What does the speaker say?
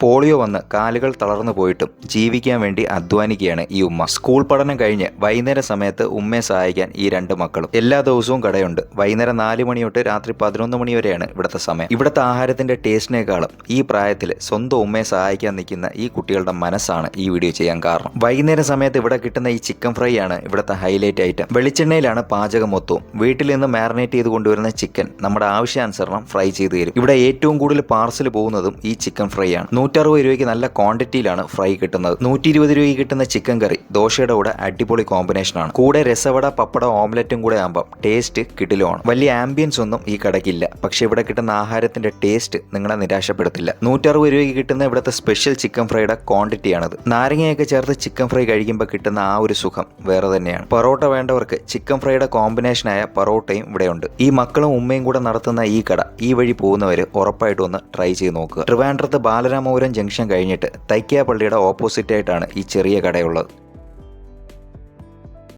Polio വന്ന് കാലുകൾ തളർന്നു പോയിട്ടും ജീവിക്കാൻ വേണ്ടി അധ്വാനിക്കുകയാണ് ഈ ഉമ്മ. സ്കൂൾ പഠനം കഴിഞ്ഞ് വൈകുന്നേര സമയത്ത് ഉമ്മയെ സഹായിക്കാൻ ഈ രണ്ട് മക്കളും. എല്ലാ ദിവസവും കടയുണ്ട്. വൈകുന്നേരം നാല് മണി തൊട്ട് രാത്രി പതിനൊന്ന് മണി വരെയാണ് ഇവിടുത്തെ സമയം. ഇവിടുത്തെ ആഹാരത്തിന്റെ ടേസ്റ്റിനേക്കാളും ഈ പ്രായത്തിൽ സ്വന്തം ഉമ്മയെ സഹായിക്കാൻ നിൽക്കുന്ന ഈ കുട്ടികളുടെ മനസ്സാണ് ഈ വീഡിയോ ചെയ്യാൻ കാരണം. വൈകുന്നേര സമയത്ത് ഇവിടെ കിട്ടുന്ന ഈ ചിക്കൻ ഫ്രൈ ആണ് ഇവിടുത്തെ ഹൈലൈറ്റ് ഐറ്റം. വെളിച്ചെണ്ണയിലാണ് പാചകം മൊത്തവും. വീട്ടിൽ നിന്ന് മാറിനേറ്റ് ചെയ്ത് കൊണ്ടുവരുന്ന ചിക്കൻ നമ്മുടെ ആവശ്യാനുസരണം ഫ്രൈ ചെയ്ത് തരും. ഇവിടെ ഏറ്റവും കൂടുതൽ പാർസൽ പോകുന്നതും ഈ ചിക്കൻ ഫ്രൈ ആണ്. നൂറ്ററുപത് രൂപയ്ക്ക് നല്ല ക്വാണ്ടിറ്റിയിലാണ് ഫ്രൈ കിട്ടുന്നത്. നൂറ്റി ഇരുപത് രൂപയ്ക്ക് കിട്ടുന്ന ചിക്കൻ കറി ദോശയുടെ കൂടെ അടിപൊളി കോമ്പിനേഷനാണ്. കൂടെ രസവട പപ്പട ഓംലറ്റും കൂടെ ആകുമ്പോൾ ടേസ്റ്റ് കിട്ടിലുമാണ് വലിയ ആംബിയൻസ് ഒന്നും ഈ കടയ്ക്കില്ല. പക്ഷെ ഇവിടെ കിട്ടുന്ന ആഹാരത്തിന്റെ ടേസ്റ്റ് നിങ്ങളെ നിരാശപ്പെടുത്തില്ല. നൂറ്ററുപത് രൂപയ്ക്ക് കിട്ടുന്ന ഇവിടുത്തെ സ്പെഷ്യൽ ചിക്കൻ ഫ്രൈയുടെ ക്വാണ്ടിറ്റിയാണത്. നാരങ്ങയൊക്കെ ചേർത്ത് ചിക്കൻ ഫ്രൈ കഴിക്കുമ്പോൾ കിട്ടുന്ന ആ ഒരു സുഖം വേറെ തന്നെയാണ്. പൊറോട്ട വേണ്ടവർക്ക് ചിക്കൻ ഫ്രൈയുടെ കോമ്പിനേഷനായ പൊറോട്ടയും ഇവിടെയുണ്ട്. ഈ മക്കളും ഉമ്മയും കൂടെ നടത്തുന്ന ഈ കട ഈ വഴി പോകുന്നവർ ഉറപ്പായിട്ടും ഒന്ന് ട്രൈ ചെയ്ത് നോക്കുക. ട്രിവാൻഡ്രത്ത് ബാലരാമപുരം ജംഗ്ഷൻ കഴിഞ്ഞിട്ട് തൈക്കാപ്പള്ളിയുടെ ഓപ്പോസിറ്റ് ആയിട്ടാണ് ഈ ചെറിയ കടയുള്ളത്.